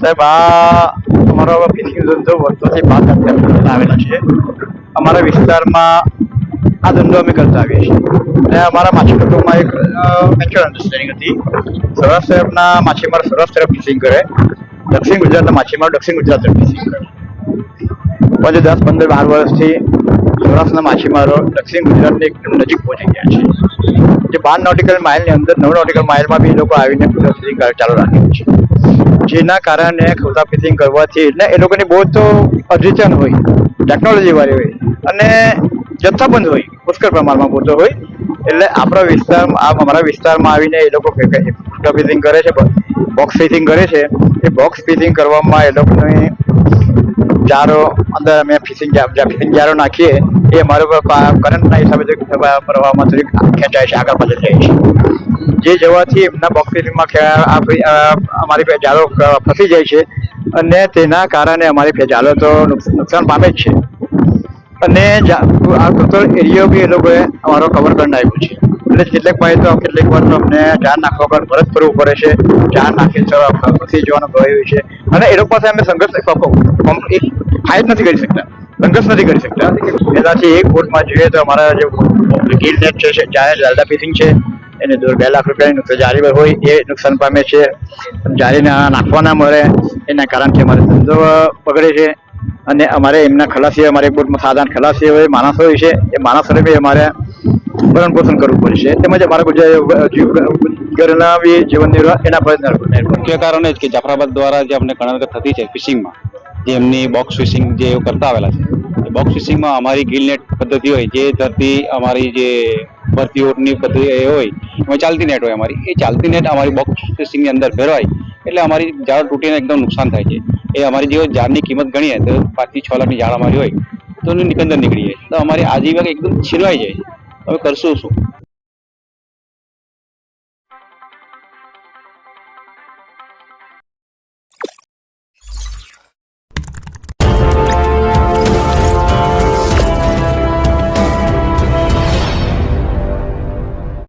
સાહેબ, આ અમારો ફિશિંગ ધંધો વર્ષોથી પાંચ અત્યાર આવેલો છે અમારા વિસ્તારમાં આ ધંધો અમે કરતા આવીએ છીએ. અને અમારા માછી કુટુંબમાં એક નેચરલ અન્ડરસ્ટેન્ડિંગ હતી. સૌરાષ્ટ્ર તરફના માછીમાર સૌરાષ્ટ્ર તરફ ફિશિંગ કરે. દક્ષિણ ગુજરાતના માછીમાર દક્ષિણ ગુજરાત તરફ ફિશિંગ કરે. પછી દસ, પંદર, બાર વર્ષથી સૌરાષ્ટ્રના માછીમારો દક્ષિણ ગુજરાતની એકદમ નજીક પહોંચી ગયા છે. જે બાર નોટિકલ માઇલની અંદર નવ નોટિકલ માઇલમાં બી લોકો આવીને ફિશિંગ ચાલુ રાખ્યું છે. જેના કારણે ખોટા ફિટિંગ કરવાથી એટલે એ લોકોની બહુ તો અદ્યતન હોય ટેકનોલોજીવાળી હોય અને જથ્થાબંધ હોય, પુષ્કળ પ્રમાણમાં પૂરતો હોય. એટલે આપણા વિસ્તારમાં અમારા વિસ્તારમાં આવીને એ લોકો ખોટા ફિટિંગ કરે છે બોક્સ ફિટિંગ કરે છે. એ બોક્સ ફિટિંગ કરવામાં એ લોકોની જારો અંદર અમે ફિશિંગ ફિશિંગ જારો નાખીએ, એ અમારો કરંટના હિસાબે પ્રવાહમાં ખેંચાય છે, આગળ પાછળ જાય છે. જે જવાથી એમના બોક્સ ફિશિંગમાં ખે- આ ફી- અ, અમારી પેજાલો ફસી જાય છે. અને તેના કારણે અમારી પેજાલો તો નુકસાન પામે જ છે. અને આ કુતર એરિયો બી એ લોકોએ અમારો કવર કરી નાખ્યો છે. એટલે કેટલીક વાર તો કેટલીક વાર અમને ચાર નાખવા પર પરત કરવું પડે છે. ચાર નાખી ફસી જવાનો ભય હોય છે. અને એ લોકો પાસે અમે સંઘર્ષ ફાઇટ નથી કરી શકતા. સંઘર્ષ નથી કરી શકતા. એનાથી એક બોટમાં જોઈએ તો અમારા જે ગીર નેટ છે જાહેર લાલડા પીસિંગ છે. એને દોઢ બે લાખ રૂપિયાની નુકસાન જારી હોય એ નુકસાન પામે છે. જારીને નાખવા ના મળે, એના કારણથી અમારે ધંધો બગડે છે. અને અમારે એમના ખલાસી અમારે બોટમાં સાધારણ ખલાસી હોય, માણસો હોય છે, એ માણસોને બી અમારે ભરણ પોષણ કરવું પડશે તેમજ અમારા ગુજરાત ઘરના બી જીવન નિર્વાહ, એના પર મુખ્ય કારણ જ કે જાફરાબાદ દ્વારા જે અમને કણક થતી છે ફિશિંગમાં, જે એમની બોક્સ ફિશિંગ જે કરતા આવેલા છે. બોક્સ ફિશિંગમાં અમારી ગિલ નેટ પદ્ધતિ હોય, જે ધરતી અમારી જે ભરતી ઓટની બધી એ હોય, એમાં ચાલતી નેટ હોય અમારી. એ ચાલતી નેટ અમારી બોક્સ ફિશિંગની અંદર ફેરવાય એટલે અમારી ઝાડ તૂટીને એકદમ નુકસાન થાય છે. એ અમારી જે જાળની કિંમત ગણીએ, તો પાંચથી છ લાખની જાળ અમારી હોય, તો નિકંદર નીકળી જાય તો અમારી આજીવિકા એકદમ છીનવાઈ જાય. હવે કરશું શું?